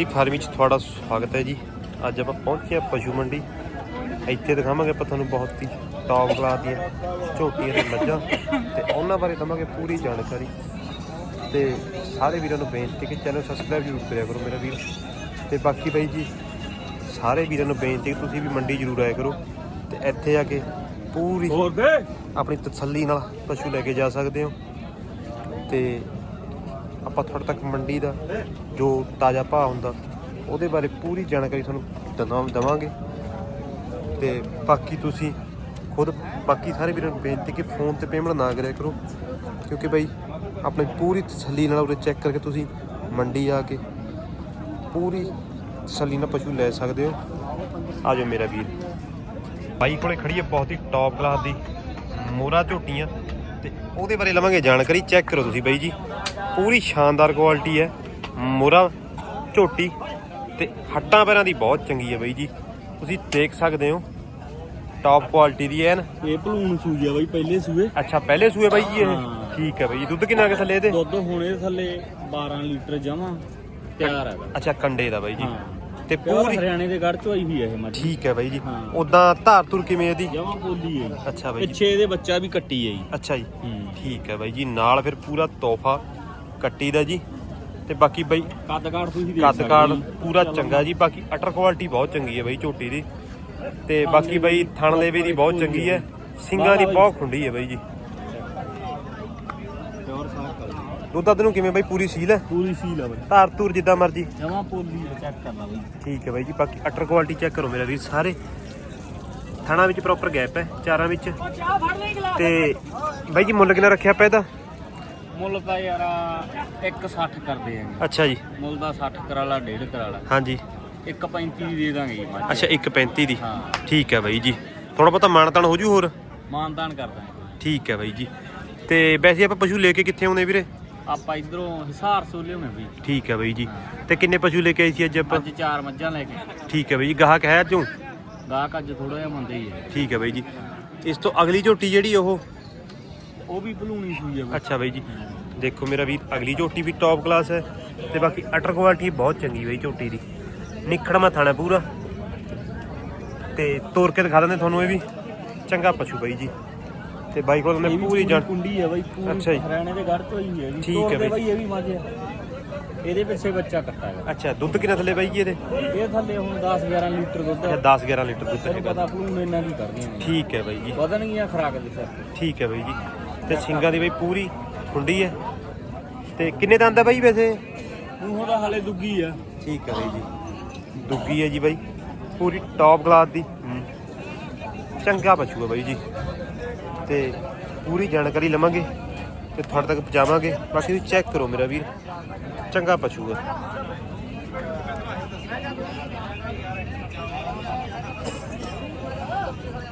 Dairy farm ਵਿੱਚ ਤੁਹਾਡਾ ਸਵਾਗਤ ਹੈ ਜੀ। ਅੱਜ ਆਪਾਂ ਪਹੁੰਚੇ ਹਾਂ ਪਸ਼ੂ ਮੰਡੀ। ਇੱਥੇ ਦਿਖਾਵਾਂਗੇ ਆਪਾਂ ਤੁਹਾਨੂੰ ਬਹੁਤ ਹੀ ਟੌਪ ਕਲਾਸ ਦੀਆਂ ਝੋਟੀਆਂ ਤੇ ਮੱਝਾਂ ਤੇ ਉਹਨਾਂ ਬਾਰੇ ਦਵਾਂਗੇ ਪੂਰੀ ਜਾਣਕਾਰੀ। ਤੇ ਸਾਰੇ ਵੀਰਾਂ ਨੂੰ ਬੇਨਤੀ ਕਿ ਚੈਨਲ ਸਬਸਕ੍ਰਾਈਬ ਜ਼ਰੂਰ ਕਰਿਆ ਕਰੋ ਮੇਰਾ ਵੀਰ। ਤੇ ਬਾਕੀ ਬਾਈ ਜੀ ਸਾਰੇ ਵੀਰਾਂ ਨੂੰ ਬੇਨਤੀ ਕਿ ਤੁਸੀਂ ਵੀ ਮੰਡੀ ਜ਼ਰੂਰ ਆਇਆ ਕਰੋ ਤੇ ਇੱਥੇ ਆ ਕੇ ਪੂਰੀ ਆਪਣੀ ਤਸੱਲੀ ਨਾਲ ਪਸ਼ੂ ਲੈ ਕੇ ਜਾ ਸਕਦੇ ਹੋ। ਤੇ ਆਪਾਂ ਤੁਹਾਡੇ ਤੱਕ ਮੰਡੀ ਦਾ ਜੋ ਤਾਜ਼ਾ ਭਾਅ ਹੁੰਦਾ, ਉਹਦੇ ਬਾਰੇ ਪੂਰੀ ਜਾਣਕਾਰੀ ਤੁਹਾਨੂੰ ਦਵਾਂ ਦਵਾਂਗੇ। ਤੇ ਬਾਕੀ ਤੁਸੀਂ ਖੁਦ, ਬਾਕੀ ਸਾਰੇ ਵੀਰਾਂ ਨੂੰ ਬੇਨਤੀ ਕਿ ਫੋਨ ਤੇ ਪੇਮੈਂਟ ਨਾ ਕਰਿਆ ਕਰੋ, ਕਿਉਂਕਿ ਬਈ ਆਪਣੀ ਪੂਰੀ ਤਸੱਲੀ ਨਾਲ ਉਰੇ ਚੈੱਕ ਕਰਕੇ ਤੁਸੀਂ ਮੰਡੀ ਆ ਕੇ ਪੂਰੀ ਤਸੱਲੀ ਨਾਲ ਪਸ਼ੂ ਲੈ ਸਕਦੇ ਹੋ। ਆ ਜਾਓ ਮੇਰਾ ਵੀਰ। ਬਾਈ ਕੋਲੇ ਖੜੀ ਹੈ ਬਹੁਤ ਹੀ ਟੌਪ ਕਲਾਸ ਦੀ ਮੋਰਾ ਝੋਟੀਆਂ। ਤੇ ਉਹਦੇ ਬਾਰੇ ਲਵਾਂਗੇ ਜਾਣਕਾਰੀ। ਚੈੱਕ ਕਰੋ ਤੁਸੀਂ ਬਾਈ ਜੀ। ਪੂਰੀ ਸ਼ਾਨਦਾਰ ਕੁਆਲਿਟੀ ਹੈ। ਮੋਰਾ ਝੋਟੀ ਤੇ ਹੱਟਾਂ ਪੈਰਾਂ ਦੀ ਬਹੁਤ ਚੰਗੀ ਹੈ ਬਾਈ ਜੀ। ਤੁਸੀਂ ਦੇਖ ਸਕਦੇ ਹੋ। ਟੌਪ ਕੁਆਲਿਟੀ ਦੀ ਐਨ ਇਹ ਭਲੂਣ ਸੂਈ ਆ ਬਾਈ ਪਹਿਲੇ ਸੂਏ। ਅੱਛਾ ਪਹਿਲੇ ਸੂਏ ਬਾਈ ਜੀ ਇਹ? ਹਾਂ। ਠੀਕ ਹੈ ਬਾਈ ਦੁੱਧ ਕਿੰਨਾ ਕੁ ਥੱਲੇ ਇਹਦੇ? ਦੁੱਧ ਹੁਣੇ ਥੱਲੇ 12 ਲੀਟਰ ਜਮਾ ਤਿਆਰ ਹੈਗਾ। ਅੱਛਾ ਕੰਡੇ ਦਾ ਬਾਈ ਜੀ। ਹਾਂ। ਤੇ ਪੂਰੀ ਹਰਿਆਣੇ ਦੇ ਗੜ ਚੋਂ ਆਈ ਹੋਈ ਹੈ ਇਹ ਮੱਝ ਠੀਕ ਹੈ ਬਾਈ ਜੀ। ਹਾਂ। ਉਦਾਂ ਧਾਰ ਤੁਰ ਕਿਵੇਂ ਇਹਦੀ? ਜਮਾ ਬੋਲੀ ਹੈ ਜੀ। ਅੱਛਾ ਬਾਈ ਜੀ। ਪਿੱਛੇ ਇਹਦੇ ਬੱਚਾ ਵੀ ਕੱਟੀ ਹੈ ਜੀ। ਅੱਛਾ ਜੀ। ਹੂੰ। ਠੀਕ ਹੈ ਬਾਈ ਜੀ। ਨਾਲ ਫਿਰ ਪੂਰਾ ਤੋਹਫਾ ਕੱਟੀ ਦਾ ਜੀ। ਤੇ ਬਾਕੀ ਬਾਈ ਕੱਦ ਕਾਠ ਤੁਸੀਂ ਦੇਖ ਕੱਦ ਸਕਦੇ ਕਾਠ ਜੀ। ਪੂਰਾ ਚੰਗਾ ਜੀ। ਬਾਕੀ ਅਟਰ ਕੁਆਲਿਟੀ ਬਹੁਤ ਚੰਗੀ ਹੈ ਬਾਈ ਝੋਟੀ ਦੀ। ਤੇ ਬਾਕੀ ਬਾਈ ਥਣ ਲੇਵੇ ਦੀ ਬਹੁਤ ਚੰਗੀ ਹੈ। ਸਿੰਗਾਂ ਦੀ ਬਹੁਤ ਖੁੰਡੀ ਹੈ ਬਾਈ ਜੀ ਪਿਓਰ ਸਾਫ਼ ਕਰ ਦੁੱਧ ਦੱਧ ਨੂੰ ਕਿਵੇਂ ਬਾਈ? ਪੂਰੀ ਸੀਲ ਹੈ? ਪੂਰੀ ਸੀਲ ਆ ਬਾਈ। ਧਾਰ ਧੂਰ ਜਿੱਦਾਂ ਮਰਜ਼ੀ। ਜਮਾ ਪੋਲੀ ਚੈੱਕ ਕਰਨਾ ਬਾਈ। ਠੀਕ ਹੈ ਬਾਈ ਜੀ ਬਾਕੀ ਅਟਰ ਕੁਆਲਿਟੀ ਚੈੱਕ ਕਰੋ ਮੇਰਾ ਵੀਰ ਸਾਰੇ। ਥਣਾ ਵਿੱਚ ਪ੍ਰੋਪਰ ਗੈਪ ਹੈ ਚਾਰਾਂ ਵਿੱਚ। ਤੇ ਬਾਈ ਜੀ ਮੁੱਲ ਕਿੰਨਾ ਰੱਖਿਆ ਇਹਦਾ? ਮੁੱਲ ਤਾਂ ਯਾਰ 160 ਕਰਦੇ ਆ। ਅੱਛਾ ਜੀ। ਮੁੱਲ ਦਾ 60 ਕਰਾਲਾ 1.5 ਕਰਾਲਾ ਹਾਂਜੀ। 135 ਦੀ ਦੇ ਦਾਂਗੇ ਜੀ ਮੱਝ ਅੱਛਾ 135 ਦੀ। ਹਾਂ। ਠੀਕ ਹੈ ਬਾਈ ਜੀ। ਥੋੜਾ ਬਹੁਤਾ ਮਾਨਤਾਨ ਹੋ ਜੂ ਹੋਰ? ਮਾਨਦਾਨ ਕਰ ਦਾਂਗੇ। ਠੀਕ ਹੈ ਬਾਈ ਜੀ। ਤੇ ਵੈਸੇ ਆਪਾਂ ਪਸ਼ੂ ਲੈ ਕੇ ਕਿੱਥੇ ਆਉਂਦੇ ਵੀਰੇ? ਆਪਾਂ ਇਧਰੋਂ ਹਿਸਾਰ ਸੋਲੇ ਹੋਣੇ ਬਈ। ਠੀਕ ਹੈ ਬਾਈ ਜੀ। ਤੇ ਕਿੰਨੇ ਪਸ਼ੂ ਲੈ ਕੇ ਆਈ ਸੀ ਅੱਜ ਆਪਾਂ? ਅੱਜ ਚਾਰ ਮੱਝਾਂ ਲੈ ਕੇ ਠੀਕ ਹੈ ਬਾਈ ਜੀ ਗਾਹਕ ਹੈ ਅੱਜੋਂ ਗਾਹਕ ਅੱਜ ਥੋੜਾ ਜਿਹਾ ਮੰਦੇ ਹੀ ਹੈ। ਠੀਕ ਹੈ ਬਾਈ ਜੀ। ਇਸ ਤੋਂ ਅਗਲੀ ਝੋਟੀ ਜਿਹੜੀ ਉਹ? ਉਹ ਵੀ ਭਲੂਣੀ ਸੂਈ ਹੈ ਬਈ। ਅੱਛਾ ਬਾਈ ਜੀ। ਦੇਖੋ ਮੇਰਾ ਵੀਰ ਅਗਲੀ ਝੋਟੀ ਵੀ ਟੌਪ ਕਲਾਸ ਹੈ ਤੇ ਬਾਕੀ ਅਟਰ ਕੁਆਲਿਟੀ ਬਹੁਤ ਚੰਗੀ ਬਾਈ ਝੋਟੀ ਦੀ। ਨਿਖੜਮਾ ਥਾਣਾ ਪੂਰਾ। ਤੇ ਤੋੜ ਕੇ ਦਿਖਾ ਦਿੰਦੇ ਤੁਹਾਨੂੰ ਇਹ ਵੀ। ਚੰਗਾ ਪਸ਼ੂ ਬਾਈ ਜੀ। ਤੇ ਬਾਈ ਕੋਲ ਵੀ ਪੂਰੀ ਜਾਣ ਕੁੰਡੀ ਹੈ ਬਈ ਪੂਰੀ ਅੱਛਾ ਜੀ। ਹਰਿਆਣੇ ਦੇ ਗੜ ਤੋਂ ਹੀ ਹੈ ਜੀ। ਠੀਕ ਹੈ ਬਈ। ਇਹ ਵੀ ਮੱਝ ਹੈ ਇਹਦੇ ਪਿੱਛੇ ਬੱਚਾ ਕੱਟਾ ਹੈਗਾ। ਅੱਛਾ ਦੁੱਧ ਕਿੰਨਾ ਥੱਲੇ ਬਾਈ ਜੀ ਇਹਦੇ? ਇਹ ਥੱਲੇ ਹੁਣ 10 11 ਲੀਟਰ ਦੁੱਧ ਹੈ 10 11 ਲੀਟਰ ਦੁੱਧ ਹੈਗਾ। ਪਤਾ ਭਲੂਣ ਇਹਨਾਂ ਦੀ ਕਰਦੀਆਂ ਨੇ। ਠੀਕ ਹੈ ਬਾਈ ਜੀ। ਵਧਣਗੀਆਂ ਖਰਾਕ ਦੇ ਸਿਰ ਠੀਕ ਹੈ ਬਾਈ ਜੀ। ਤੇ ਸਿੰਗਾਂ ਦੀ ਬਾਈ ਪੂਰੀ ਖੁੰਡੀ ਹੈ। ਤੇ ਕਿੰਨੇ ਦੰਦ ਹੈ ਬਾਈ ਵੈਸੇ? ਮੂੰਹੋਂ ਦਾ ਹਲੇ ਦੁੱਗੀ ਆ। ਠੀਕ ਹੈ ਬਾਈ ਜੀ। ਦੁੱਗੀ ਹੈ ਜੀ ਬਾਈ। ਪੂਰੀ ਟੌਪ ਕਲਾਸ ਦੀ। ਹੂੰ। ਚੰਗਾ ਹੈ ਬਾਈ ਜੀ। ਤੇ ਪੂਰੀ ਜਾਣਕਾਰੀ ਲਵਾਂਗੇ ਤੇ ਤੁਹਾਡੇ ਤੱਕ ਪਹੁੰਚਾਵਾਂਗੇ। ਬਾਕੀ ਤੁਸੀਂ ਚੈੱਕ ਕਰੋ ਮੇਰਾ ਵੀਰ। ਚੰਗਾ ਪਸ਼ੂ ਹੈ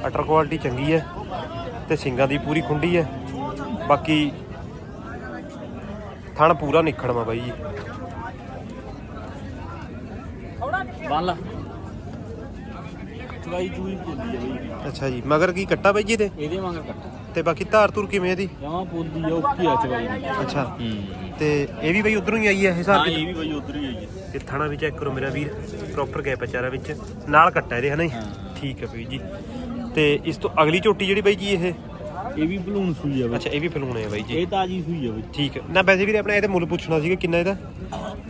ਅਟਰ ਕੁਆਲਿਟੀ ਚੰਗੀ ਹੈ ਤੇ ਸਿੰਗਾਂ ਦੀ ਪੂਰੀ ਖੁੰਡੀ ਹੈ ਬਾਕੀ ਥਣ ਪੂਰਾ ਨਿਖੜਵਾ ਬਾਈ ਜੀ। ਬੰਨ ਲਾ। ਚਵਾਈ ਚੂਈ ਪੋਲੀ ਹੈ ਬਈ। ਅੱਛਾ ਜੀ ਮਗਰ ਕੀ ਕੱਟਾ ਬਾਈ ਜੀ ਤੇ ਇਹਦੇ ਵਾਂਗ ਕੱਟਾ। ਤੇ ਬਾਕੀ ਧਾਰ ਧੁਰ ਕਿਵੇਂ ਇਹਦੀ? ਜਮਾ ਪੋਲੀ ਆ ਓਕੀ ਆ ਚਵਾਈ ਦੀ। ਅੱਛਾ। ਹੂੰ ਤੇ ਇਹ ਵੀ ਬਈ ਉਧਰੋਂ ਹੀ ਆਈ ਹੈ ਇਹ ਹਾਂ ਹਿਸਾਬ ਇਹ ਵੀ ਬਈ ਉਧਰ ਹੀ ਆਈ ਹੈ ਤੇ ਥਾਣਾ ਵੀ ਚੈੱਕ ਕਰੋ ਮੇਰਾ ਵੀਰ ਪ੍ਰੋਪਰ ਗੈਪ ਹੈ ਚਾਰਾ ਵਿੱਚ। ਨਾਲ ਕੱਟਾ ਇਹਦੇ ਹਨਾ ਜੀ? ਹਾਂ। ਠੀਕ ਹੈ ਬਈ ਜੀ। ਤੇ ਇਸ ਤੋਂ ਅਗਲੀ ਝੋਟੀ ਜਿਹੜੀ ਬਾਈ ਜੀ ਇਹ? ਇਹ ਵੀ ਬਲੂਨ ਸੂਈ ਆ ਬਈ। ਅੱਛਾ ਇਹ ਵੀ ਫਲੂਣੇ ਆ ਬਾਈ ਜੀ। ਇਹ ਤਾਜੀ ਸੂਈ ਆ ਬਈ। ਠੀਕ ਹੈ ਨਾ ਵੈਸੇ ਵੀਰੇ ਆਪਣਾ ਇਹਦੇ ਮੁੱਲ ਪੁੱਛਣਾ ਸੀਗਾ ਕਿੰਨਾ ਇਹਦਾ?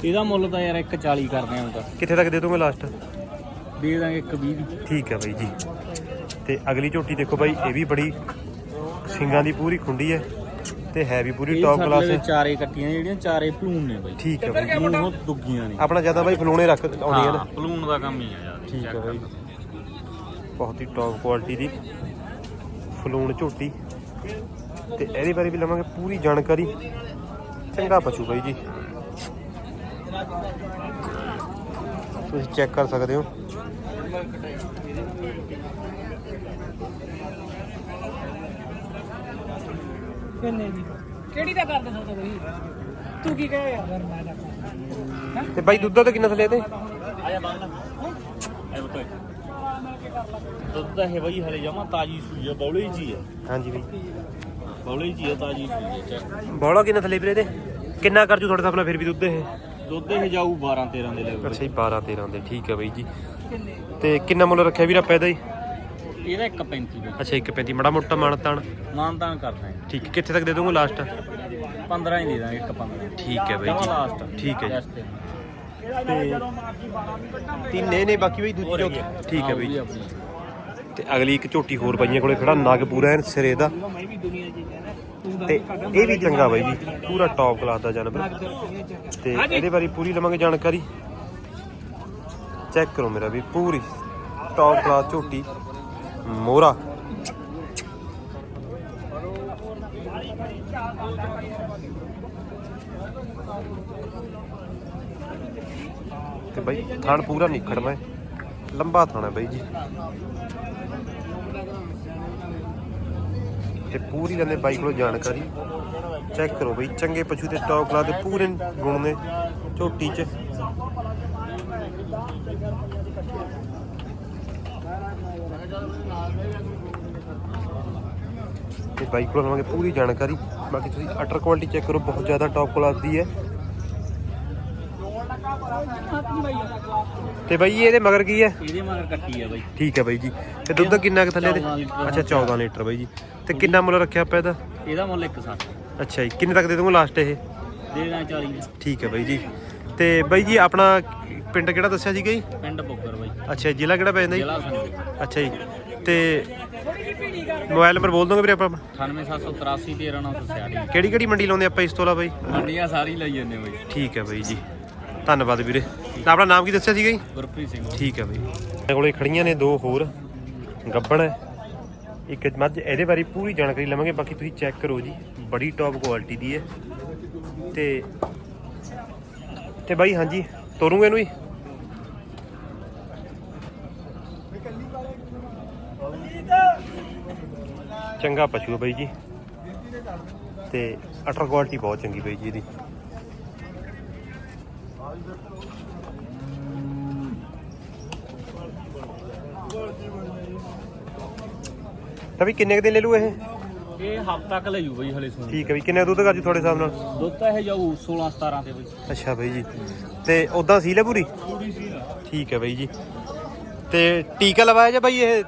ਇਹਦਾ ਮੁੱਲ ਤਾਂ ਯਾਰ 140 ਕਰਦੇ ਆਂ ਤਾਂ। ਕਿੱਥੇ ਤੱਕ ਦੇ ਦੋਗੇ ਲਾਸਟ ਦੇ ਦਾਂਗੇ 120 ਦੀ। ਠੀਕ ਹੈ ਬਾਈ ਜੀ। ਤੇ ਅਗਲੀ ਝੋਟੀ ਦੇਖੋ ਬਾਈ ਇਹ ਵੀ ਬੜੀ ਸਿੰਗਾਂ ਦੀ ਪੂਰੀ ਖੁੰਡੀ ਹੈ ਤੇ ਹੈ ਵੀ ਪੂਰੀ ਟੌਪ ਕਲਾਸ ਹੈ। ਚਾਰੇ ਕੱਟੀਆਂ ਜਿਹੜੀਆਂ ਚਾਰੇ ਭਲੂਨ ਨੇ ਬਈ। ਠੀਕ ਹੈ ਬਾਈ। ਮੂੰਹੋਂ ਦੁੱਗੀਆਂ ਨੇ। ਆਪਣਾ ਜ਼ਿਆਦਾ ਬਾਈ ਫਲੂਣੇ ਰੱਖ ਆਉਂਦੀਆਂ ਨੇ। ਹਾਂ ਭਲੂਨ ਦਾ ਕੰਮ ਹੀ ਆ ਯਾਰ ਠੀਕ ਹੈ ਬਾਈ। ਬਹੁਤ ਹੀ ਟੌਪ ਕੁਆਲਿਟੀ ਦੀ ਫਲੂਣ ਝੋਟੀ। ਤੇ ਇਹਦੇ ਬਾਰੇ ਵੀ ਲਵਾਂਗੇ ਪੂਰੀ ਜਾਣਕਾਰੀ। ਚੰਗਾ ਪਸ਼ੂ ਬਾਈ ਜੀ। ਤੁਸੀਂ ਚੈੱਕ ਕਰ ਸਕਦੇ ਹੋ। ਕਿੰਨੇ ਦੀ? ਕਿਹੜੀ ਦਾ ਕਰਦੇ ਸੋ ਤੁਸੀਂ ਤੂੰ ਕੀ ਕਹੇ ਯਾਰ ਮੈਂ ਤਾਂ ਹੈਂ? ਤੇ ਬਾਈ ਦੁੱਧ ਦਾ ਕਿੰਨਾ ਥੱਲੇ ਤੇ? ਆ ਜਾ ਬੰਨ ਐ ਬਤੋ ਦੁੱਧ ਦਾ ਹੈ ਬਈ ਹਲੇ ਜਮਾ ਤਾਜੀ ਸੂਈ ਆ ਬੌਲੇ ਜੀ ਆ। ਹਾਂਜੀ ਬਾਈ। ਬੌਲੇ ਜੀ ਆ ਤਾਜੀ ਸੂਈ ਆ ਚੈੱਕ। ਬੋਲਾ ਕਿੰਨਾ ਥੱਲੇ ਵੀਰੇ ਤੇ ਕਿੰਨਾ ਕਰ ਜੂ ਤੁਹਾਡੇ ਸਾਹਮਣੇ ਫਿਰ ਵੀ ਦੁੱਧ ਇਹ? ਦੁੱਧ ਇਹ ਜਾਊ 12 13 ਦੇ ਲੈਵਲ ਅੱਛਾ ਜੀ 12 13 ਦੇ ਠੀਕ ਹੈ ਬਾਈ ਜੀ। ਤੇ ਕਿੰਨਾ ਮੁੱਲ ਰੱਖਿਆ ਵੀਰ ਆਪਾਂ ਇਹਦਾ ਜੀ? ਇਹਦਾ 1.35 ਬਈ। ਅੱਛਾ ਇੱਕ ਪੈਂਤੀ ਮੜਾ ਮੋਟਾ ਮਾਨਤਾਨ। ਮਾਨਤਾਨ ਕਰਦਾ ਹੈ। ਠੀਕ ਕਿੱਥੇ ਤੱਕ ਦੇ ਦੋਗੇ ਲਾਸਟ 15 ਹੀ ਦੇ ਦਾਂਗੇ 1 15 ਠੀਕ ਹੈ ਬਾਈ ਜੀ। ਲਾਸਟ ਠੀਕ ਹੈ ਜੀ। ਤਿੰਨੇ ਨੇ ਬਾਕੀ ਬਾਈ ਦੂਜੀ ਚੌਥੀ। ਠੀਕ ਹੈ ਬਾਈ। ਤੇ ਅਗਲੀ ਇੱਕ ਝੋਟੀ ਹੋਰ ਬਾਈਆਂ ਕੋਲੇ ਖੜਾ ਨਗ ਪੂਰਾ ਐਨ ਸਿਰੇ ਦਾ। ਮੈਂ ਵੀ ਦੁਨੀਆ ਜੀ ਹੈ ਤੂੰ ਇਹ ਵੀ ਚੰਗਾ ਬਾਈ ਜੀ ਪੂਰਾ ਟੌਪ ਕਲਾਸ ਦਾ ਜਾਨਵਰ ਤੇ ਇਹਦੇ ਬਾਰੇ ਪੂਰੀ ਲਵਾਂਗੇ ਜਾਣਕਾਰੀ। ਚੈੱਕ ਕਰੋ ਮੇਰਾ ਵੀ ਪੂਰੀ ਟੌਪ ਕਲਾਸ ਝੋਟੀ ਮੋਰਾ ਤੇ ਬਾਈ ਥਣ ਪੂਰਾ ਨਿਖੜਨਾ ਹੈ। ਲੰਬਾ ਥਣ ਹੈ ਬਾਈ ਜੀ। ਤੇ ਪੂਰੀ ਲੈਂਦੇ ਬਾਈ ਕੋਲੋਂ ਜਾਣਕਾਰੀ। ਚੈੱਕ ਕਰੋ ਬਈ, ਚੰਗੇ ਪਸ਼ੂ ਤੇ ਟੌਪ ਕਲਾਸ ਦੇ ਪੂਰੇ ਗੁਣ ਨੇ ਝੋਟੀ 'ਚ। ਤੇ ਬਾਈ ਕੋਲੋਂ ਲਵਾਂਗੇ ਪੂਰੀ ਜਾਣਕਾਰੀ। ਬਾਕੀ ਤੁਸੀਂ ਅਟਰ ਕੁਆਲਿਟੀ ਚੈੱਕ ਕਰੋ, ਬਹੁਤ ਜ਼ਿਆਦਾ ਟੌਪ ਕਲਾਸ ਦੀ ਹੈ। ਤੇ ਬਾਈ ਇਹਦੇ ਮਗਰ ਕੀ ਹੈ? ਇਹਦੇ ਮਗਰ ਕੱਟੀ ਆ ਬਈ। ਠੀਕ ਹੈ ਬਾਈ ਜੀ। ਤੇ ਦੁੱਧ ਕਿੰਨਾ ਕੁ ਥੱਲੇ ਦੇ? 14 ਲੀਟਰ। ਅੱਛਾ 14 ਲੀਟਰ ਬਾਈ ਜੀ। ਤੇ ਕਿੰਨਾ ਮੁੱਲ ਰੱਖਿਆ ਆਪਾਂ ਇਹਦਾ? ਇਹਦਾ ਮੁੱਲ 160 ਅੱਛਾ ਜੀ ਕਿੰਨੇ ਤੱਕ ਦੇ ਦੂੰਗਾ ਲਾਸਟ ਇਹ? ਦੇ ਦਾਂ 40 ਦੇ। ਠੀਕ ਹੈ ਬਾਈ ਜੀ। ਤੇ ਬਾਈ ਜੀ ਆਪਣਾ ਪਿੰਡ ਕਿਹੜਾ ਦੱਸਿਆ ਸੀਗਾ ਜੀ ਪਿੰਡ ਬੁੱਕਰ ਬਈ। ਅੱਛਾ ਜ਼ਿਲ੍ਹਾ ਕਿਹੜਾ ਪੈ ਜਾਂਦਾ ਜੀ? ਜ਼ਿਲ੍ਹਾ ਸੰਗਰੂਰ। ਅੱਛਾ ਜੀ। ਤੇ ਮੋਬਾਈਲ ਨੰਬਰ ਬੋਲ ਦੋਗੇ ਵੀਰੇ ਆਪਾਂ? 98783 13966 ਕਿਹੜੀ ਕਿਹੜੀ ਮੰਡੀ ਲਾਉਂਦੇ ਆਪਾਂ ਇਸ ਤੋਂ ਇਲਾਵਾ ਜੀ ਮੰਡੀਆਂ ਸਾਰੀ ਲਈ ਜਾਂਦੇ ਬਈ। ਠੀਕ ਹੈ ਬਾਈ ਜੀ। ਧੰਨਵਾਦ ਵੀਰੇ। ਤਾਂ ਆਪਣਾ ਨਾਮ ਕੀ ਦੱਸਿਆ ਸੀਗਾ ਜੀ? ਗੁਰਪ੍ਰੀਤ ਸਿੰਘ ਠੀਕ ਹੈ ਬਾਈ। ਮੇਰੇ ਕੋਲੇ ਖੜੀਆਂ ਨੇ ਦੋ ਹੋਰ। ਗੱਬਣ ਹੈ। ਇੱਕ ਮੱਝ ਇਹਦੇ ਬਾਰੇ ਪੂਰੀ ਜਾਣਕਾਰੀ ਲਵਾਂਗੇ। ਬਾਕੀ ਤੁਸੀਂ ਚੈੱਕ ਕਰੋ ਜੀ। ਬੜੀ ਟੌਪ ਕੁਆਲਿਟੀ ਦੀ ਹੈ। ਤੇ ਤੇ ਬਾਈ ਹਾਂਜੀ। ਤੋਰੂਗੇ ਇਹਨੂੰ ਹੀ ਚੰਗਾ ਪਸ਼ੂ ਹੈ ਬਾਈ ਜੀ। ਤੇ ਅਟਰ ਕੁਆਲਿਟੀ ਬਹੁਤ ਚੰਗੀ ਬਾਈ ਜੀ ਇਹਦੀ। ਤਾਂ ਵੀ ਕਿੰਨੇ ਕੁ ਦਿਨ ਲੈ ਲੂ ਇਹ? ਇਹ ਹਫ਼ਤਾ ਤੱਕ ਲੈ ਜੂ ਬਈ ਹਲੇ ਸੂਣ ਠੀਕ ਹੈ ਵੀ ਕਿੰਨੇ ਦੁੱਧ ਕਰ ਜੀ ਤੁਹਾਡੇ ਹਿਸਾਬ ਨਾਲ? ਦੁੱਧ ਤਾਂ ਇਹ ਜਾਊ 16 17 ਤੇ ਬਈ ਅੱਛਾ ਬਾਈ ਜੀ। ਤੇ ਉਦਾਂ ਸੀਲ ਹੈ ਪੂਰੀ? ਪੂਰੀ ਸੀ ਨਾ ਠੀਕ ਹੈ ਬਾਈ ਜੀ। ਤੇ ਟੀਕਾ ਲਵਾਇਆ ਜਾਂ ਬਾਈ ਇਹ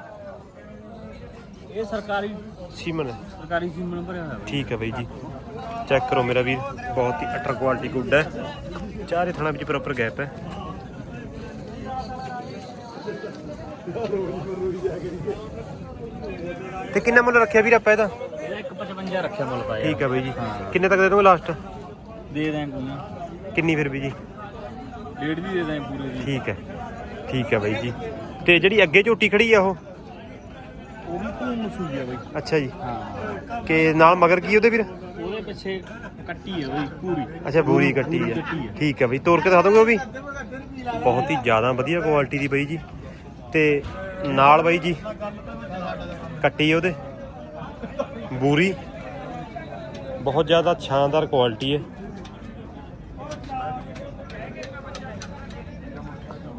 ਇਹ ਸਰਕਾਰੀ ਸੀਮਨ ਹੈ? ਸਰਕਾਰੀ ਸੀਮਨ ਭਰਿਆ ਹੋਇਆ ਬਈ। ਠੀਕ ਹੈ ਬਾਈ ਜੀ। ਚੈੱਕ ਕਰੋ ਮੇਰਾ ਵੀਰ ਬਹੁਤ ਹੀ ਅਟਰ ਕੁਆਲਿਟੀ ਗੁੱਡ ਹੈ। ਚਾਰੇ ਥਣਾ ਵਿੱਚ ਪ੍ਰੋਪਰ ਗੈਪ ਹੈ। ਤੇ ਕਿੰਨਾ ਮੁੱਲ ਰੱਖਿਆ ਵੀਰ ਆਪਾਂ ਇਹਦਾ? ਇਹਦਾ 155 ਰੱਖਿਆ ਮੁੱਲ ਪਾਇਆ। ਠੀਕ ਹੈ ਬਾਈ ਜੀ। ਕਿੰਨੇ ਤੱਕ ਦੇ ਦੋਗੇ ਲਾਸਟ ਦੇ ਦਾਂ ਕੋਈ ਨਾ। ਕਿੰਨੀ ਫਿਰ ਵੀ ਜੀ? ਡੇਢ ਵੀ ਦੇ ਦਾਂ ਪੂਰੇ ਦੀ। ਠੀਕ ਹੈ। ਠੀਕ ਹੈ ਬਾਈ ਜੀ। ਤੇ ਜਿਹੜੀ ਅੱਗੇ ਝੋਟੀ ਖੜੀ ਆ ਉਹ? ਉਹ ਵੀ ਘੂਮ ਸੂਈ ਆ ਬਈ। ਅੱਛਾ ਜੀ। ਹਾਂ। ਕਿ ਨਾਲ ਮਗਰ ਕੀ ਉਹਦੇ ਵੀਰ? ਉਹਦੇ ਪਿੱਛੇ ਕੱਟੀ ਹੈ ਬਈ ਪੂਰੀ। ਅੱਛਾ ਬੂਰੀ ਕੱਟੀ ਹੈ। ਠੀਕ ਹੈ ਬਈ ਤੋੜ ਕੇ ਦਿਖਾ ਦੋਗੇ ਉਹ ਵੀ? ਬਹੁਤ ਹੀ ਜ਼ਿਆਦਾ ਵਧੀਆ ਕੁਆਲਿਟੀ ਦੀ ਬਾਈ ਜੀ। ਤੇ ਨਾਲ ਬਾਈ ਜੀ ਕੱਟੀ ਉਹਦੇ। ਬੂਰੀ। ਬਹੁਤ ਜ਼ਿਆਦਾ ਸ਼ਾਨਦਾਰ ਕੁਆਲਿਟੀ ਹੈ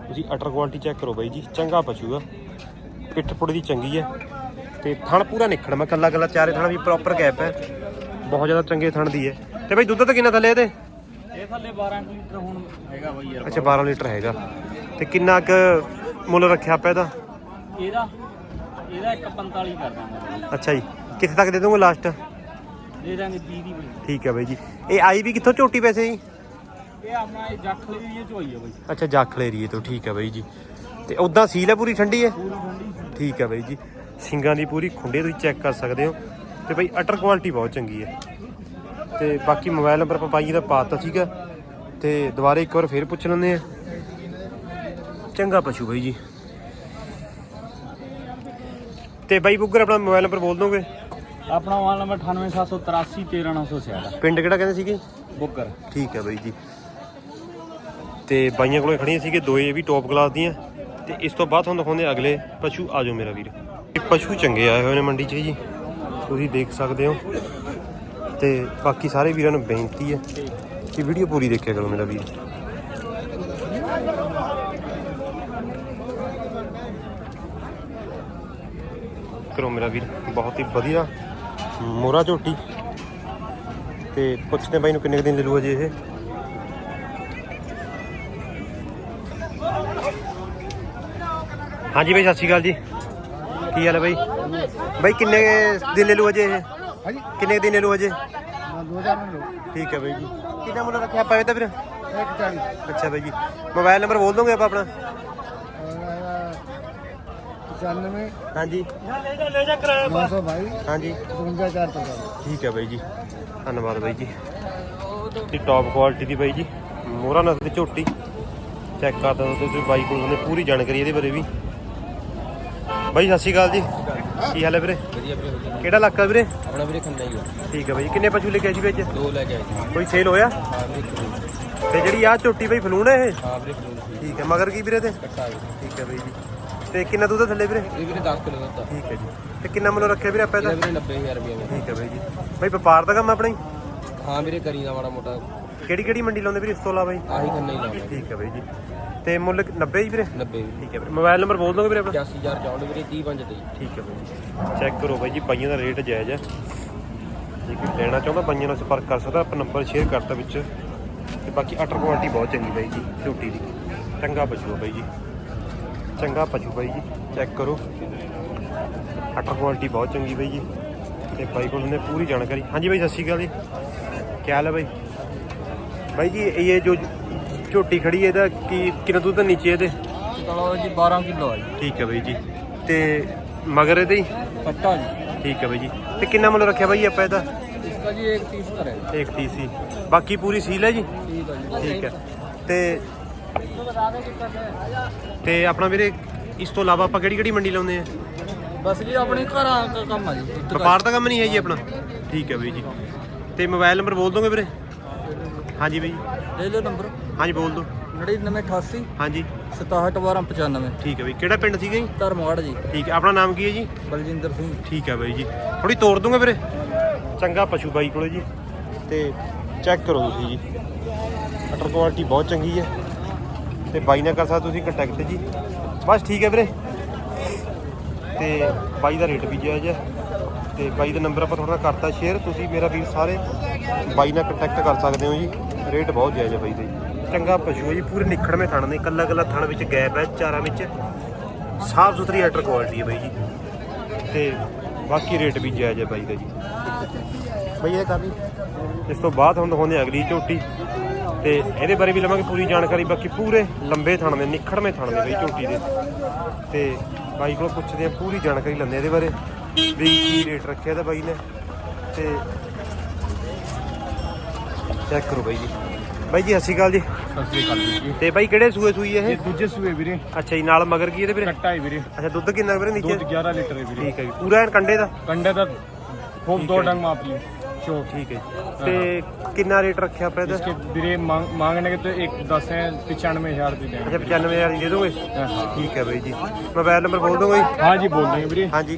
ਤੁਸੀਂ ਅਟਰ ਕੁਆਲਿਟੀ ਚੈੱਕ ਕਰੋ ਬਾਈ ਜੀ ਚੰਗਾ ਪਸ਼ੂ ਆ। ਪਿੱਠ ਪੁੜੀ ਦੀ ਚੰਗੀ ਹੈ ਤੇ ਥਣ ਪੂਰਾ ਨਿਖੜ ਮੈਂ ਕੱਲਾ ਕੱਲਾ ਚਾਰੇ ਥਣ ਵੀ ਪ੍ਰੋਪਰ ਗੈਪ ਹੈ। ਬਹੁਤ ਜ਼ਿਆਦਾ ਚੰਗੇ ਥਣ ਦੀ ਹੈ। ਤੇ ਬਾਈ ਦੁੱਧ ਤਾਂ ਕਿੰਨਾ ਥੱਲੇ ਇਹਦੇ? ਇਹ ਥੱਲੇ 12 ਕੁ ਲੀਟਰ ਹੁਣ ਹੈਗਾ ਬਈ ਯਾਰ। ਅੱਛਾ 12 ਲੀਟਰ ਹੈਗਾ। ਤੇ ਕਿੰਨਾ ਕੁ ਮੁੱਲ ਰੱਖਿਆ ਆਪਾਂ ਇਹਦਾ? ਇਹਦਾ ਇਹਦਾ 145 ਕਰ ਦਾਂਗੇ। ਅੱਛਾ ਜੀ। ਕਿੱਥੇ ਤੱਕ ਦੇ ਦੋਗੇ ਲਾਸਟ ਦੇ ਦਾਂਗੇ 30 ਦੀ ਬਈ। ਠੀਕ ਹੈ ਬਾਈ ਜੀ। ਇਹ ਆਈ ਵੀ ਕਿੱਥੋਂ ਝੋਟੀ ਪੈਸੇ ਜੀ? ਇਹ ਆਪਣਾ ਇਹ ਜੱਖ ਲਈ ਇਹ ਚੋਈ ਆ ਬਈ। ਅੱਛਾ ਜਾਖਲ ਏਰੀਏ ਤੋਂ ਠੀਕ ਹੈ ਬਾਈ ਜੀ। ਤੇ ਉਦਾਂ ਸੀਲ ਹੈ ਪੂਰੀ ਠੰਡੀ ਹੈ? ਠੀਕ ਹੈ ਬਾਈ ਜੀ। ਸਿੰਗਾਂ ਦੀ ਪੂਰੀ ਖੁੰਡੇ ਤੁਸੀਂ ਚੈੱਕ ਕਰ ਸਕਦੇ ਹੋ। ਤੇ ਬਾਈ ਅਟਰ ਕੁਆਲਿਟੀ ਬਹੁਤ ਚੰਗੀ ਹੈ। ਤੇ ਬਾਕੀ ਮੋਬਾਈਲ ਨੰਬਰ ਆਪਾਂ ਬਾਈ ਦਾ ਪਾਤਾ ਸੀਗਾ। ਤੇ ਦੁਬਾਰੇ ਇੱਕ ਵਾਰ ਫੇਰ ਪੁੱਛ ਲੈਂਦੇ ਆ ਚੰਗਾ ਪਸ਼ੂ ਬਾਈ ਜੀ। ਤੇ ਬਾਈ ਬੁੱਗਰ ਆਪਣਾ ਮੋਬਾਈਲ ਨੰਬਰ ਬੋਲ ਦੋਗੇ? ਆਪਣਾ ਮੋਬਾਈਲ ਨੰਬਰ 98783 13966 ਪਿੰਡ ਕਿਹੜਾ ਕਹਿੰਦੇ ਸੀਗੇ? ਬੁੱਕਰ ਠੀਕ ਹੈ ਬਾਈ ਜੀ। ਤੇ ਬਾਈਆਂ ਕੋਲੇ ਖੜੀਆਂ ਸੀਗੇ ਦੋਏ ਇਹ ਵੀ ਟੌਪ ਕਲਾਸ ਦੀਆਂ। ਤੇ ਇਸ ਤੋਂ ਬਾਅਦ ਤੁਹਾਨੂੰ ਦਿਖਾਉਂਦੇ ਅਗਲੇ ਪਸ਼ੂ। ਆਜੋ ਮੇਰਾ ਵੀਰ। ਪਸ਼ੂ ਚੰਗੇ ਆਏ ਹੋਏ ਨੇ ਮੰਡੀ 'ਚ ਜੀ। ਤੁਸੀਂ ਦੇਖ ਸਕਦੇ ਹੋ। ਤੇ ਬਾਕੀ ਸਾਰੇ ਵੀਰਾਂ ਨੂੰ ਬੇਨਤੀ ਹੈ ਕਿ ਵੀਡੀਓ ਪੂਰੀ ਦੇਖਿਆ ਕਰੋ ਮੇਰਾ ਵੀਰ। ਕਰੋ ਮੇਰਾ ਵੀਰ, ਬਹੁਤ ਹੀ ਵਧੀਆ ਮੋਰਾ ਝੋਟੀ। ਤੇ ਪੁੱਛਦੇ ਬਾਈ ਨੂੰ ਕਿੰਨੇ ਦਿਨ ਲੈ ਲੂਗਾ ਜੀ ਇਹ? ਹਾਂਜੀ ਬਾਈ, ਸਤਿ ਸ਼੍ਰੀ ਅਕਾਲ ਜੀ। ਕੀ ਹਾਲ ਹੈ ਬਾਈ? ਬਾਈ ਕਿੰਨੇ ਦਿਨ ਲੈ ਲੂ ਅਜੇ ਇਹ? ਹਾਂਜੀ। ਕਿੰਨੇ ਦਿਨ ਲੈ ਲੂ ਅਜੇ? ਮੈਂ 2000 ਨੂੰ ਲਓ। ਠੀਕ ਹੈ ਬਾਈ ਜੀ। ਕਿੰਨਾ ਮੁੱਲ ਰੱਖਿਆ ਆਪਾਂ ਇਹ ਤਾਂ ਫਿਰ 140 ਅੱਛਾ ਬਾਈ ਜੀ। ਮੋਬਾਈਲ ਨੰਬਰ ਬੋਲ ਦੋਗੇ ਆਪਾਂ ਆਪਣਾ? 95 ਹਾਂਜੀ। ਲੈ ਜਾ ਕਰਾਇਆ 922 ਹਾਂਜੀ 554 ਠੀਕ ਹੈ ਬਾਈ ਜੀ। ਧੰਨਵਾਦ ਬਾਈ ਜੀ। ਦੀ ਟੌਪ ਕੁਆਲਿਟੀ ਦੀ ਬਾਈ ਜੀ। ਮੋਹਰਾ ਨਸਲ ਦੀ ਝੋਟੀ। ਚੈੱਕ ਕਰ ਦਿਓ ਤੁਸੀਂ ਬਾਈ ਕੋਲ ਉਹਨੇ ਪੂਰੀ ਜਾਣਕਾਰੀ ਇਹਦੇ ਬਾਰੇ ਵੀ। ਬਾਈ ਸਤਿ ਸ਼੍ਰੀ ਅਕਾਲ ਜੀ। ਕੀ ਹਾਲ ਹੈ ਵੀਰੇ? ਵਧੀਆ ਵੀਰੇ ਵਧੀਆ ਕਿਹੜਾ ਇਲਾਕਾ ਵੀਰੇ? ਆਪਣਾ ਵੀਰੇ ਖੰਡਾ ਹੀ ਆ। ਠੀਕ ਹੈ ਬਾਈ ਕਿੰਨੇ ਪਸ਼ੂ ਲੈ ਕੇ ਆਏ ਸੀ ਵਿੱਚ? ਦੋ ਲੈ ਕੇ ਆਏ ਸੀ। ਕੋਈ ਸੇਲ ਹੋਇਆ? ਹਾਂ ਵੀਰੇ ਤੇ ਜਿਹੜੀ ਆ ਝੋਟੀ ਬਾਈ ਫਲੂਣ ਹੈ ਇਹ? ਹਾਂ ਵੀਰੇ ਖਲੂਨ ਸੀ। ਠੀਕ ਹੈ ਮਗਰ ਕੀ ਵੀਰੇ ਤੇ? ਕੱਟਾ ਵੀਰੇ ਠੀਕ ਹੈ ਬਾਈ ਜੀ। ਤੇ ਕਿੰਨਾ ਦੁੱਧ ਥੱਲੇ ਵੀਰੇ? ਇਹ ਵੀਰੇ 10 ਕਿਲੋ ਦਾ ਠੀਕ ਹੈ ਜੀ। ਤੇ ਕਿੰਨਾ ਮੁੱਲ ਰੱਖਿਆ ਵੀਰੇ ਆਪਾਂ ਇਹਦਾ? ਇਹਦਾ ਵੀਰੇ 90000 ਰੁਪਏ ਦਾ। ਠੀਕ ਹੈ ਬਾਈ ਜੀ। ਬਾਈ ਵਪਾਰ ਦਾ ਕੰਮ ਆਪਣਾ ਹੀ? ਹਾਂ ਵੀਰੇ ਕਰੀ ਦਾ ਮਾੜਾ ਮੋਟਾ। ਕਿਹੜੀ ਕਿਹੜੀ ਮੰਡੀ ਲਾਉਂਦੇ ਵੀਰੇ ਇਸ ਤੋਂ ਇਲਾਵਾ ਜੀ ਆਹੀ ਖੰਨਾ ਹੀ ਲਾਉਂਦਾ ਠੀਕ ਹੈ ਬਾਈ ਜੀ। ਤੇ ਮੁੱਲ 90 ਜੀ ਵੀਰੇ? 90 ਵੀਰੇ ਠੀਕ ਹੈ ਵੀਰੇ। ਮੋਬਾਈਲ ਨੰਬਰ ਬੋਲ ਦੋਗੇ ਵੀਰੇ ਆਪਣਾ? 85000 ਚਾਉਂਦੇ ਵੀਰੇ 30 ਪੰਜ ਤੇ ਠੀਕ ਹੈ ਜੀ ਚੈੱਕ ਕਰੋ ਬਾਈ ਜੀ ਬਾਈਆਂ ਦਾ ਰੇਟ ਜਾਇਜ਼ ਹੈ। ਜੇ ਕੋਈ ਲੈਣਾ ਚਾਹੁੰਦਾ ਬਾਈਆਂ ਨਾਲ ਸੰਪਰਕ ਕਰ ਸਕਦਾ ਆਪਾਂ ਨੰਬਰ ਸ਼ੇਅਰ ਕਰਤਾ ਵਿੱਚ। ਤੇ ਬਾਕੀ ਅਟਰ ਕੁਆਲਿਟੀ ਬਹੁਤ ਚੰਗੀ ਬਾਈ ਜੀ ਝੋਟੀ ਦੀ ਚੰਗਾ ਪਸ਼ੂ ਆ ਬਾਈ ਜੀ। ਚੰਗਾ ਪਸ਼ੂ ਬਾਈ ਜੀ ਚੈੱਕ ਕਰੋ। ਅਟਰ ਕੁਆਲਿਟੀ ਬਹੁਤ ਚੰਗੀ ਬਾਈ ਜੀ। ਤੇ ਬਾਈ ਕੋਲ ਨੇ ਪੂਰੀ ਜਾਣਕਾਰੀ। ਹਾਂਜੀ ਬਾਈ ਸਤਿ ਸ਼੍ਰੀ ਅਕਾਲ ਜੀ। ਕੀ ਹਾਲ ਹੈ ਬਾਈ? ਬਾਈ ਜੀ ਇਹ ਜੋ ਝੋਟੀ ਖੜੀ ਹੈ ਇਹਦਾ ਕੀ ਕਿੰਨਾ ਦੁੱਧ ਹੈ ਨੀਚੇ ਇਹਦੇ? ਚਲੋ ਜੀ 12 ਕਿਲੋ ਆ ਜੀ। ਠੀਕ ਹੈ ਬਾਈ ਜੀ। ਤੇ ਮਗਰ ਇਹਦੇ ਹੀ? ਕੱਟਾ ਜੀ। ਠੀਕ ਹੈ ਬਾਈ ਜੀ। ਤੇ ਕਿੰਨਾ ਮੁੱਲ ਰੱਖਿਆ ਬਾਈ ਆਪਾਂ ਇਹਦਾ? ਇਸਕਾ ਜੀ 1 30 ਕਰੇ 1 ਸੀ ਬਾਕੀ ਪੂਰੀ ਸੀਲ ਹੈ ਜੀ? ਠੀਕ ਆ ਜੀ। ਠੀਕ ਹੈ। ਤੇ ਤੇ ਆਪਣਾ ਵੀਰੇ ਇਸ ਤੋਂ ਇਲਾਵਾ ਆਪਾਂ ਕਿਹੜੀ ਕਿਹੜੀ ਮੰਡੀ ਲਾਉਂਦੇ ਆ? ਬਸ ਜੀ ਆਪਣੇ ਘਰਾਂ ਦਾ ਕੰਮ ਆ ਜੀ। ਵਪਾਰ ਦਾ ਕੰਮ ਨਹੀਂ ਹੈ ਜੀ ਆਪਣਾ? ਠੀਕ ਹੈ ਬਾਈ ਜੀ। ਤੇ ਮੋਬਾਈਲ ਨੰਬਰ ਬੋਲ ਦੋਗੇ ਵੀਰੇ? ਹਾਂਜੀ ਬਾਈ। ਲੈ ਲਓ ਨੰਬਰ। ਹਾਂਜੀ ਬੋਲ ਦੋ 9988 ਹਾਂਜੀ। 671295 ਠੀਕ ਹੈ ਬਾਈ। ਕਿਹੜਾ ਪਿੰਡ ਸੀਗਾ ਜੀ? ਧਰਮਗੜ ਜੀ। ਠੀਕ ਹੈ। ਆਪਣਾ ਨਾਮ ਕੀ ਹੈ ਜੀ? ਬਲਜਿੰਦਰ ਸਿੰਘ। ਠੀਕ ਹੈ ਬਾਈ ਜੀ। ਥੋੜੀ ਤੋੜ ਦੂੰਗਾ ਵੀਰੇ। ਚੰਗਾ ਪਸ਼ੂ ਬਾਈ ਕੋਲੇ ਜੀ। ਤੇ ਚੈੱਕ ਕਰੋ ਤੁਸੀਂ ਜੀ। ਅਟਰ ਕੁਆਲਿਟੀ ਬਹੁਤ ਚੰਗੀ ਹੈ। ਤੇ ਬਾਈ ਨਾਲ ਕਰ ਸਕਦੇ ਤੁਸੀਂ ਕੰਟੈਕਟ ਜੀ। ਬਸ ਠੀਕ ਹੈ ਵੀਰੇ। ਤੇ ਬਾਈ ਦਾ ਰੇਟ ਵੀ ਜਾਇਜ਼ ਹੈ। ਤੇ ਬਾਈ ਦਾ ਨੰਬਰ ਆਪਾਂ ਤੁਹਾਡਾ ਕਰਤਾ ਸ਼ੇਅਰ ਤੁਸੀਂ ਮੇਰਾ ਵੀਰ ਸਾਰੇ ਬਾਈ ਨਾਲ ਕੰਟੈਕਟ ਕਰ ਸਕਦੇ ਹੋ ਜੀ। ਰੇਟ ਬਹੁਤ ਜਾਇਜ਼ ਹੈ ਬਾਈ ਦਾ। ਜੀ ਚੰਗਾ ਪਸ਼ੂ ਹੈ ਜੀ, ਪੂਰੇ ਨਿਖੜਵੇਂ ਥਣ ਨੇ, ਇਕੱਲਾ ਇਕੱਲਾ ਥਣ ਵਿੱਚ ਗੈਪ ਹੈ, ਚਾਰਾਂ ਵਿੱਚ ਸਾਫ਼ ਸੁਥਰੀ ਐਟਰ ਕੁਆਲਿਟੀ ਹੈ ਬਾਈ ਜੀ। ਤੇ ਬਾਕੀ ਰੇਟ ਵੀ ਜਾਇਜ਼ ਹੈ ਬਾਈ ਦਾ ਜੀ। ਬਈ, ਇਹ ਕਾਫੀ ਇਸ ਤੋਂ ਬਾਅਦ ਹੁਣ ਦਿਖਾਉਂਦੇ ਅਗਲੀ ਝੋਟੀ। ਤੇ ਇਹਦੇ ਬਾਰੇ ਵੀ ਲਵਾਂਗੇ ਪੂਰੀ ਜਾਣਕਾਰੀ। ਬਾਕੀ ਪੂਰੇ ਲੰਬੇ ਥਣ ਦੇ ਨਿਖੜਵੇਂ ਥਣ ਦੇ ਬਈ ਝੋਟੀ ਦੇ। ਤੇ ਬਾਈ ਕੋਲ ਪੁੱਛਦੇ ਆ ਪੂਰੀ ਜਾਣਕਾਰੀ ਲੈਂਦੇ ਆ ਇਹਦੇ ਬਾਰੇ। ਵੀ ਕੀ ਰੇਟ ਰੱਖਿਆ ਇਹਦਾ ਬਾਈ ਨੇ ਤੇ ਚੈੱਕ ਕਰੋ ਬਾਈ ਜੀ ਬਾਈ ਜੀ ਸਤਿ ਸ਼੍ਰੀ ਅਕਾਲ ਜੀ ਸਤਿ ਸ੍ਰੀ ਅਕਾਲ ਜੀ ਤੇ ਬਾਈ ਕਿਹੜੇ ਸੂਏ ਸੂਈ ਇਹ ਇਹ ਦੂਜੇ ਸੂਏ ਵੀਰੇ ਅੱਛਾ ਜੀ ਨਾਲ ਮਗਰ ਕੀ ਇਹਦੇ ਵੀਰੇ ਕੱਟਾ ਹੈ ਵੀਰੇ ਅੱਛਾ ਦੁੱਧ ਕਿੰਨਾ ਵੀਰੇ ਨੀਚੇ ਦੁੱਧ 11 ਲੀਟਰ ਹੈ ਵੀਰੇ ਠੀਕ ਹੈ ਜੀ ਪੂਰਾ ਐਨ ਕੰਡੇ ਦਾ ਕੰਡੇ ਦਾ खूब ठीक दो है। डंग माप ली शो ਠੀਕ ਹੈ ਜੀ। ਤੇ ਕਿੰਨਾ ਰੇਟ ਰੱਖਿਆ ਆਪਾਂ ਇਹਦਾ इसके ਵੀਰੇ मांग मांगने के तो एक दस है पचानवे हजार दे ਅੱਛਾ देंगे 95000 ਦੇ ਦੋਗੇ हाँ ਠੀਕ ਹੈ ਬਾਈ ਜੀ ਮੋਬਾਈਲ ਨੰਬਰ ਬੋਲ ਦੋਗੇ ਜੀ हाँ जी बोल देंगे ਵੀਰੇ ਹਾਂਜੀ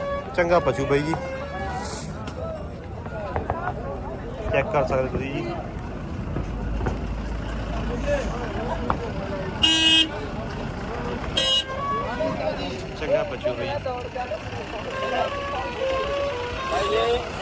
ਚੰਗਾ ਪਸ਼ੂ ਬਾਈ ਜੀ। ਚੈੱਕ ਕਰ ਸਕਦੇ ਤੁਸੀਂ ਜੀ। ਚੰਗਾ ਪਸ਼ੂ ਬਾਈ। ਭਾਈ